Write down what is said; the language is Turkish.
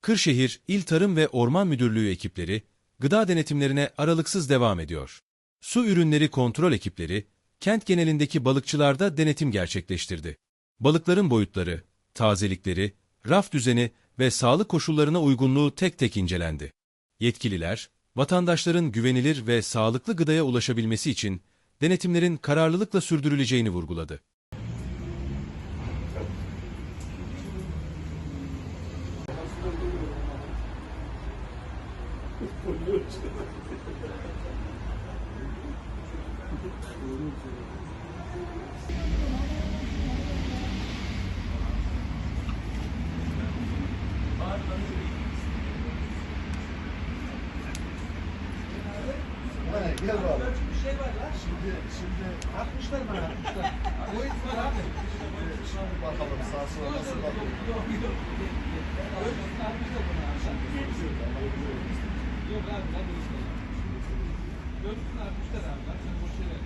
Kırşehir İl Tarım ve Orman Müdürlüğü ekipleri gıda denetimlerine aralıksız devam ediyor. Su ürünleri kontrol ekipleri kent genelindeki balıkçılarda denetim gerçekleştirdi. Balıkların boyutları, tazelikleri, raf düzeni ve sağlık koşullarına uygunluğu tek tek incelendi. Yetkililer, vatandaşların güvenilir ve sağlıklı gıdaya ulaşabilmesi için denetimlerin kararlılıkla sürdürüleceğini vurguladı. Gel baba. Bir şey var ya. Şimdi, şimdi. Atmışlar bana atmışlar. Boyut var abi. Şimdi bakalım sağa sola nasıl bakıyor. Abi. Ben sen boş yere.